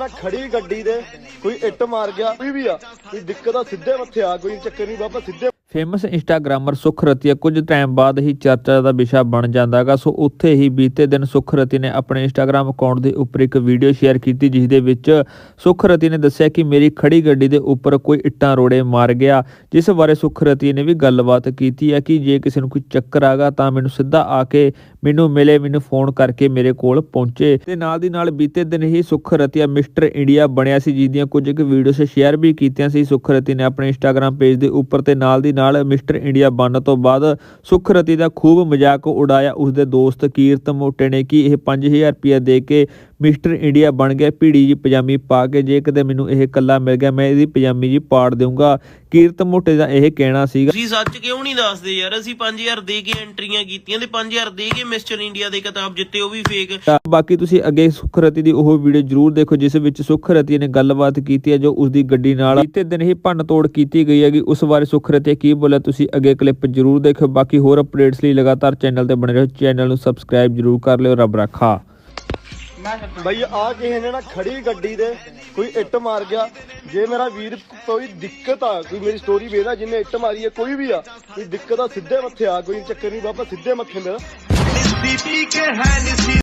ਨਾ ਖੜੀ ਗੱਡੀ ਦੇ, ਕੋਈ ਇੱਟ ਮਾਰ ਗਿਆ, ਕੋਈ ਵੀ ਆ। ਕੋਈ ਦਿੱਕਤ ਆ, ਸਿੱਧੇ ਮੱਥੇ ਆ, ਕੋਈ ਚੱਕਰ ਨਹੀਂ, ਬਾਬਾ ਸਿੱਧੇ ਫੇਮਸ ਇੰਸਟਾਗ੍ਰਾਮਰ ਸੁਖ ਰਤੀਆ ਕੁਝ ਟਾਈਮ ਬਾਅਦ ਹੀ ਚਰਚਾ ਦਾ ਵਿਸ਼ਾ ਬਣ ਜਾਂਦਾ ਹੈਗਾ ਸੋ ਉੱਥੇ ਹੀ ਬੀਤੇ ਦਿਨ ਸੁਖ ਰਤੀ ਨੇ ਆਪਣੇ ਇੰਸਟਾਗ੍ਰਾਮ ਅਕਾਊਂਟ ਦੇ ਉੱਪਰ ਇੱਕ ਵੀਡੀਓ ਸ਼ੇਅਰ ਕੀਤੀ ਜਿਸ ਦੇ ਵਿੱਚ ਸੁਖ ਰਤੀ ਨੇ ਦੱਸਿਆ ਕਿ ਮੇਰੀ ਖੜੀ ਗੱਡੀ ਦੇ ਉੱਪਰ ਕੋਈ ਇੱਟਾਂ ਰੋੜੇ ਮਾਰ ਗਿਆ। ਜਿਸ ਬਾਰੇ ਸੁਖ ਰਤੀ ਨੇ ਵੀ ਗੱਲਬਾਤ ਕੀਤੀ ਹੈ ਕਿ ਜੇ ਕਿਸੇ ਨੂੰ ਕੋਈ ਚੱਕਰ ਆਗਾ ਤਾਂ ਮੈਨੂੰ ਸਿੱਧਾ ਆ ਕੇ ਮੈਨੂੰ ਮਿਲੇ, ਮੈਨੂੰ ਫੋਨ ਕਰਕੇ ਮੇਰੇ ਕੋਲ ਪਹੁੰਚੇ। ਤੇ ਨਾਲ ਦੀ ਨਾਲ ਬੀਤੇ ਦਿਨ ਹੀ ਸੁਖ ਰਤੀਆ ਮਿਸਟਰ ਇੰਡੀਆ ਬਣਿਆ ਸੀ ਜਿਸ ਦੀਆਂ ਕੁਝ ਇੱਕ ਵੀਡੀਓਸ ਸ਼ੇਅਰ ਵੀ ਕੀਤੀਆਂ ਸੀ। ਸੁਖ ਰਤੀ ਨੇ ਆਪਣੇ ਇੰਸਟਾਗ੍ਰਾਮ ਪੇਜ ਦੇ ਉੱਪਰ ਤੇ ਨਾਲ ਦੀ ਨਾਲ ਨਾਲ ਮਿਸਟਰ ਇੰਡੀਆ ਬਣਨ ਤੋਂ ਬਾਅਦ ਸੁਖਰਤੀ ਦਾ ਖੂਬ ਮਜ਼ਾਕ ਉਡਾਇਆ ਉਸਦੇ ਦੋਸਤ ਕੀਰਤ ਮੋਟੇ ਨੇ ਕਿ ਇਹ 5000 ਰੁਪਏ ਦੇ ਕੇ ਮਿਸਟਰ ਇੰਡੀਆ ਬਣ ਗਿਆ ਭੀੜੀ ਜੀ ਪਜਾਮੀ ਪਾ ਕੇ ਜੇ ਕਦੇ ਮੈਨੂੰ ਇਹ ਕੱਲਾ ਮਿਲ ਗਿਆ ਮੈਂ ਇਹਦੀ ਪਜਾਮੀ ਜੀ ਪਾੜ ਦੇਵਾਂਗਾ ਕੀਰਤ ਮੋਟੇ ਦਾ ਇਹ ਕਹਿਣਾ ਸੀਗਾ। ਤੁਸੀਂ ਸੱਚ ਕਿਉਂ ਨਹੀਂ ਦੱਸਦੇ ਯਾਰ? ਅਸੀਂ 5000 ਦੇ ਕੇ ਐਂਟਰੀਆਂ ਕੀਤੀਆਂ ਤੇ 5000 ਦੇ ਕੇ ਮਿਸਟਰ ਇੰਡੀਆ ਦੇ ਕਿਤਾਬ ਜਿੱਤੇ ਉਹ ਵੀ ਫੇਕ ਬਾਕੀ ਤੁਸੀਂ ਅੱਗੇ ਸੁਖਰਤੀ ਦੀ ਉਹ ਵੀਡੀਓ ਜਰੂਰ ਦੇਖੋ ਜਿਸ ਵਿੱਚ ਸੁਖਰਤੀ ਨੇ ਗੱਲਬਾਤ ਕੀਤੀ ਹੈ ਜੋ ਉਸ ਦੀ ਗੱਡੀ ਨਾਲ ਬੀਤੇ ਦਿਨ ਹੀ ਭੰਨ ਤੋੜ ਕੀਤੀ ਗਈ ਹੈਗੀ। ਉਸ ਬਾਰੇ ਸੁਖਰਤੀ ਕੀ ਬੋਲਿਆ ਤੁਸੀਂ ਅੱਗੇ ਕਲਿੱਪ ਜਰੂਰ ਦੇਖੋ ਬਾਕੀ ਹੋਰ ਅਪਡੇਟਸ ਲਈ ਲਗਾਤਾਰ ਚੈਨਲ ਤੇ ਬਣੇ ਰਹੋ। ਚੈਨਲ ਨੂੰ ਸਬਸਕ੍ਰਾਈਬ ਜਰੂਰ ਕਰ ਲਿਓ। ਰੱਬ ਰੱਖਾ। ਬਈ ਆ ਕਿਸੇ ਨੇ ਨਾ ਖੜੀ ਗੱਡੀ ਦੇ ਕੋਈ ਇੱਟ ਮਾਰ ਗਿਆ। ਜੇ ਮੇਰਾ ਵੀਰ ਕੋਈ ਦਿੱਕਤ ਆ, ਕੋਈ ਮੇਰੀ ਸਟੋਰੀ ਵੇਖਦਾ, ਜਿਹਨੇ ਇੱਟ ਮਾਰੀ ਹੈ ਕੋਈ ਵੀ ਆ, ਕੋਈ ਦਿੱਕਤ ਆ, ਸਿੱਧੇ ਮੱਥੇ ਆ, ਕੋਈ ਚੱਕਰ ਨਹੀਂ ਬਾਬਾ, ਸਿੱਧੇ ਮੱਥੇ ਮੇਰਾ।